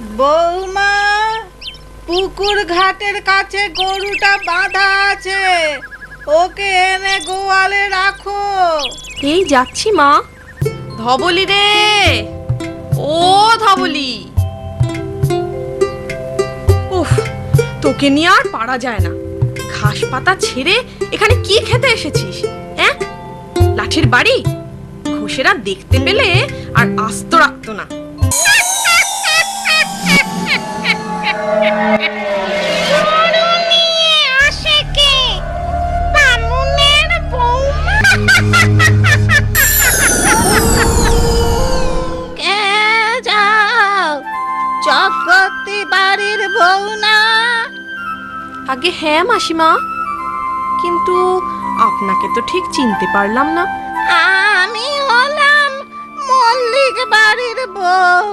বৌমা পুকুর ঘাটের কাছে গরুটা বাঁধা আছে। ওকে এনে গোয়ালে রাখো। এই যাচ্ছি মা। ধবলি রে। ও ধবলি। উফ তোকে নিয়ে আর পারা যায় না। ঘাস পাতা ছেড়ে এখানে কি খেতে এসেছিস হ্যাঁ? লাঠির বাড়ি? ঘুষেরা দেখতে পেলে আর আস্ত রাখতো না। চক্রবর্তী বাড়ির বউ না আগে হ্যাঁ মাসিমা। কিন্তু আপনাকে তো ঠিক চিনতে পারলাম না। আমি হলাম মল্লিক বাড়ির বউ।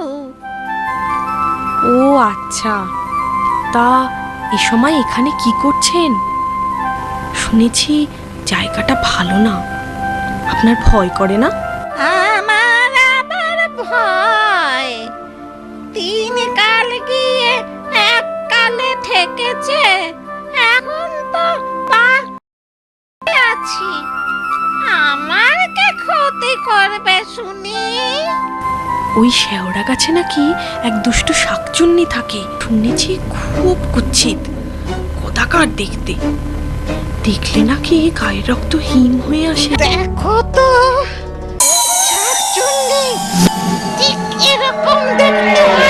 ও আচ্ছা। তা এ সময় এখানে কি করছেন? শুনেছি জায়গাটা ভালো না। আপনার ভয় করে না? আমার আবার ভয়। তিন কাল গিয়ে এক কালে ঠেকেছে এখন তো আছি। আমার কে ক্ষতি করবে শুনি? ওই শেওড়া গাছে নাকি এক দুষ্ট শাকচুন্নি থাকে। শুনেছি খুব কুচ্ছিত। কোথাকার দেখতে। দেখলে নাকি গায়ের রক্ত হিম হয়ে আসে। দেখো তো, শাকচুন্নি ঠিক এরকম দেখতে।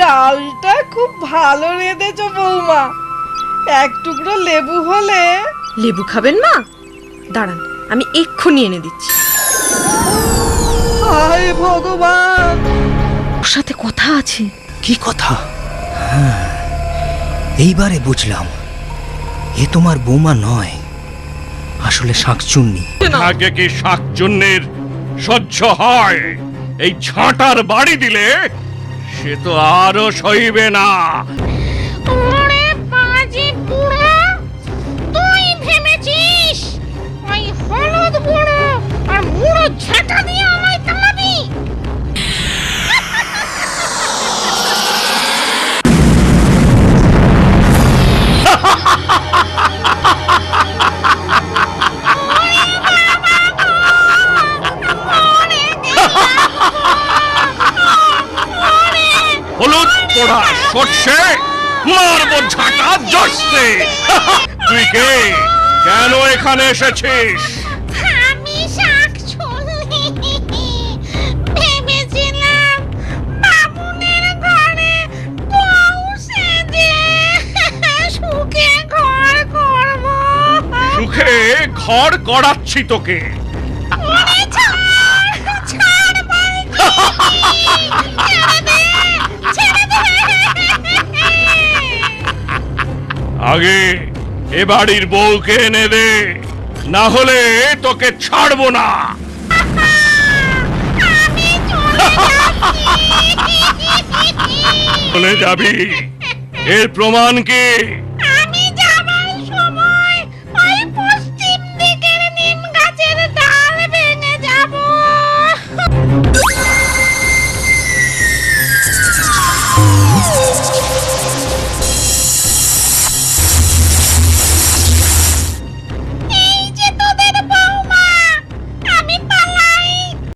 ডালটা খুব ভালো রেঁধেছো বৌমা। এক টুকরো লেবু হলে লেবু খাবেন মা? দাঁড়ান আমি এক্ষুনি এনে দিচ্ছি। হায় ভগবান! ওর সাথে কথা আছে। কি কথা? হ্যাঁ, এইবারে বুঝলাম। এ তোমার বৌমা নয় আসলে শাঁকচুন্নি। আগে কি শাকচুন্নির সহ্য হয়? এই ছাঁটার বাড়ি দিলে সে তো আরও সইবে না। সর্ষে মারবো ঝাঁটা জসতে। তুই কে? কেন এখানে এসেছিস? আমি শাক ছুলি ভেবেছিলাম বাবুনের ঘরে বউ সেজে সুখে ঘর করব। সুখে ঘর করাচ্ছি তোকে। ওরে ছাড় ছাড় আগে এ বাড়ির বউকে এনে দে না হলে তোকে ছাড়বো না। বলে চলে যাবি। এর প্রমাণ কি?